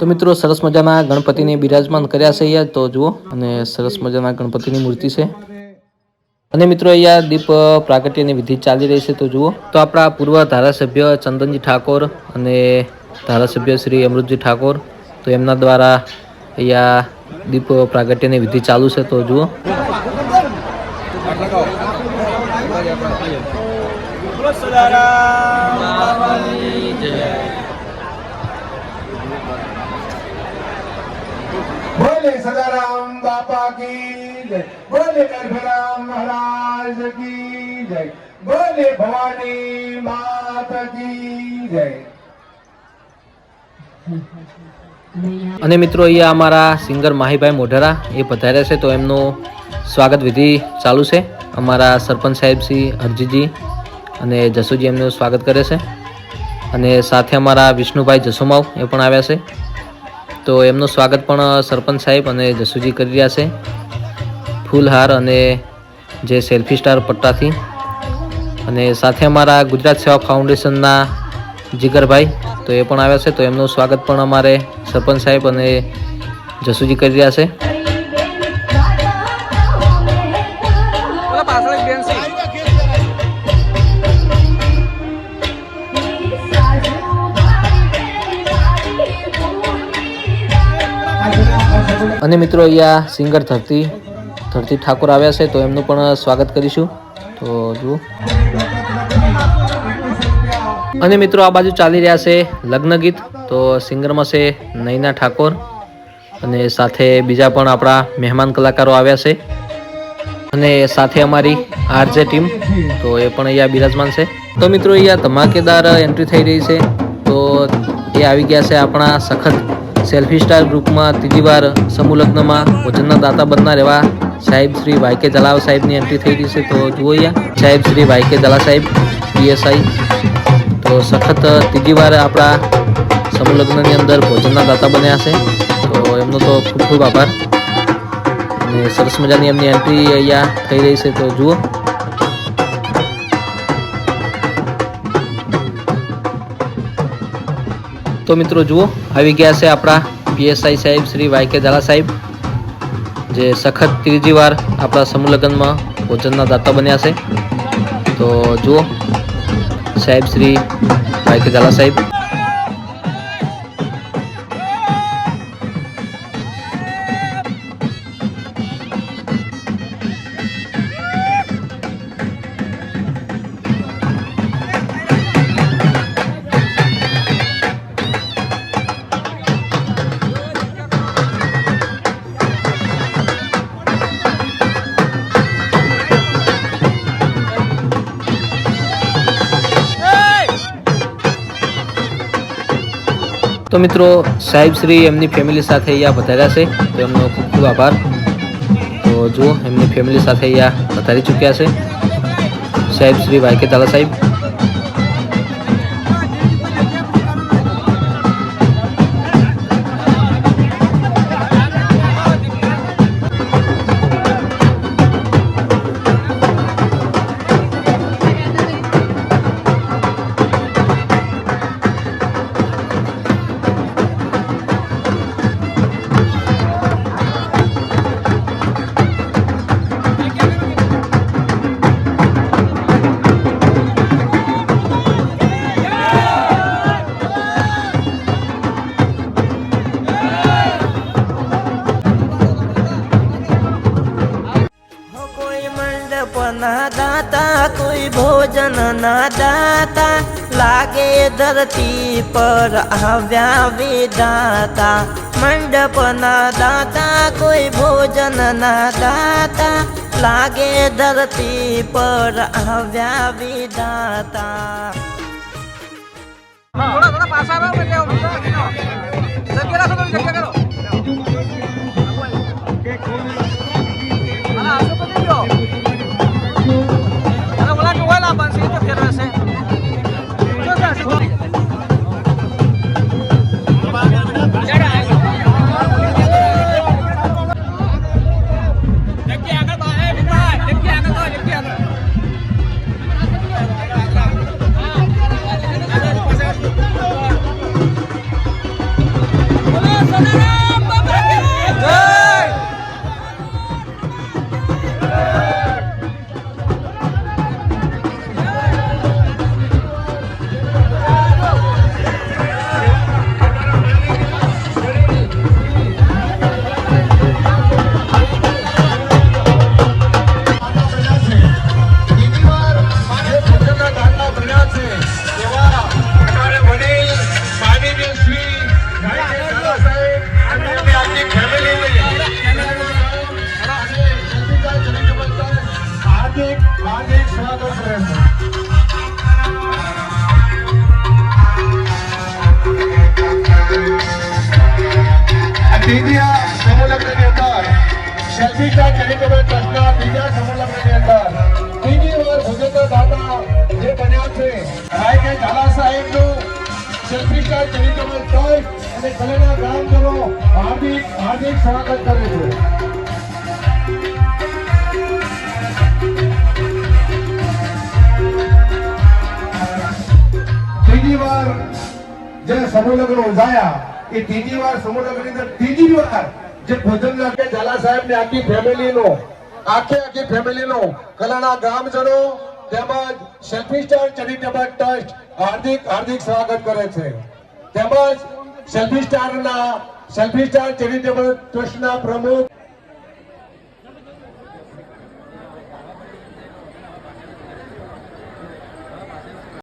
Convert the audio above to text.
તો મિત્રો, સરસ મજાના ગણપતિને બિરાજમાન કર્યા છે અહીંયા. તો જુઓ, અને સરસ મજાના ગણપતિની મૂર્તિ છે. અને મિત્રો, અહીંયા દીપ પ્રાગટ્યની વિધિ ચાલી રહી છે. તો જુઓ, તો આપણા પૂર્વ ધારાસભ્ય ચંદનજી ઠાકોર અને ધારાસભ્ય શ્રી અમૃતજી ઠાકોર, તો એમના દ્વારા અહીંયા દીપ પ્રાગટ્યની વિધિ ચાલુ છે. તો જુઓ. બોલે સદારામ બાપા કી જય. બોલે ગર્ભરામ મહારાજ કી જય. બોલે ભવાની માતા કી જય. અને મિત્રો અહીંયા અમારા સિંગર માહીભાઈ મોઢેરા એ પધાર્યા છે, તો એમનું સ્વાગત વિધિ ચાલુ છે. અમારા સરપંચ સાહેબ શ્રી અરજીજી અને જસુજી એમનું સ્વાગત કરે છે. અને સાથે અમારા વિષ્ણુભાઈ જસુમાવ એ પણ આવ્યા છે. તો એમનું સ્વાગત પણ સરપંચ સાહેબ અને જસુજી કરી રહ્યા છે. ફૂલહાર અને જે સેલ્ફી સ્ટાર પટ્ટાથી. અને સાથે અમારા ગુજરાત સેવા ફાઉન્ડેશનના જીગરભાઈ તો એ પણ આવ્યા છે. તો એમનું સ્વાગત પણ અમારે સરપંચ સાહેબ અને જસુજી કરી રહ્યા છે. અને મિત્રો અહીંયા સિંગર ધરતી ધરતી ઠાકોર આવ્યા છે, તો એમનું પણ સ્વાગત કરીશું. તો જુઓ. અને મિત્રો આ બાજુ ચાલી રહ્યા છે લગ્ન ગીત, તો સિંગરમાં છે નૈના ઠાકોર અને સાથે બીજા પણ આપણા મહેમાન કલાકારો આવ્યા છે. અને સાથે અમારી આરજે ટીમ, તો એ પણ અહીંયા બિરાજમાન છે. તો મિત્રો અહીંયા ધમાકેદાર એન્ટ્રી થઈ રહી છે, તો એ આવી ગયા છે આપણા સખત સેલ્ફી સ્ટાર ગ્રુપમાં ત્રીજી વાર સમૂહ લગ્નમાં ભોજનના દાતા બનનાર એવા સાહેબ શ્રી વાય કે દલાવ સાહેબની એન્ટ્રી થઈ ગઈ છે. તો જુઓ અહીંયા, સાહેબ શ્રી વાય કે જલા સાહેબ, પીએસઆઈ. તો સખત ત્રીજી વાર આપણા સમૂહ લગ્નની અંદર ભોજનના દાતા બન્યા છે. તો એમનો તો ખૂબ ખૂબ આભાર. અને સરસ મજાની એમની એન્ટ્રી અહીંયા થઈ રહી છે. તો જુઓ. તો મિત્રો, જુઓ, આવી ગયા છે આપણા પીએસઆઈ સાહેબ, શ્રી વાય કે ઝાલા સાહેબ, જે સખત ત્રીજી વાર આપણા સમૂહ લગ્નમાં ભોજનના દાતા બન્યા છે. તો જુઓ, સાહેબ શ્રી વાય કે ઝાલા સાહેબ તો મિત્રો, સાહેબ શ્રી એમની ફેમિલી સાથે અહીંયા પધાર્યા છે. તો એમનો ખૂબ ખૂબ આભાર. તો જુઓ, એમની ફેમિલી સાથે અહીંયા પધારી ચૂક્યા છે. સાહેબ શ્રી વાયકે તાલા સાહેબ દાતા કોઈ ભોજન ના દાતા, લાગે ધરતી પર આવ્યા વિધાતા. મંડપ ના દાતા કોઈ ભોજન ના દાતા, લાગે ધરતી પર આવ્યા વિધાતા. થોડા બીજા સમૂહલગ્નની અંદર. શૈક્ષિકા કાર્યક્રમે જે બન્યા છે. રાયકે ઝાલા સાહેબનું શૈક્ષિકા કાર્યક્રમે ટ્રસ્ટ અને કલેના ગ્રામજનો હાર્દિક હાર્દિક સ્વાગત કરે છે. સમૂહ લગ્ન એ ત્રીજી વાર સમૂહ અંદર ત્રીજી વાર જે ભજન લાગે. ઝાલા સાહેબની આખી ફેમિલીનો, આખી આખી ફેમિલીનો કલાના ગામજનો તેમજ સેલ્ફી સ્ટાર ચેરિટેબલ ટ્રસ્ટ હાર્દિક હાર્દિક સ્વાગત કરે છે. તેમજ સેલ્ફી સ્ટારના સેલ્ફી સ્ટાર ચેરિટેબલ ટ્રસ્ટના પ્રમુખ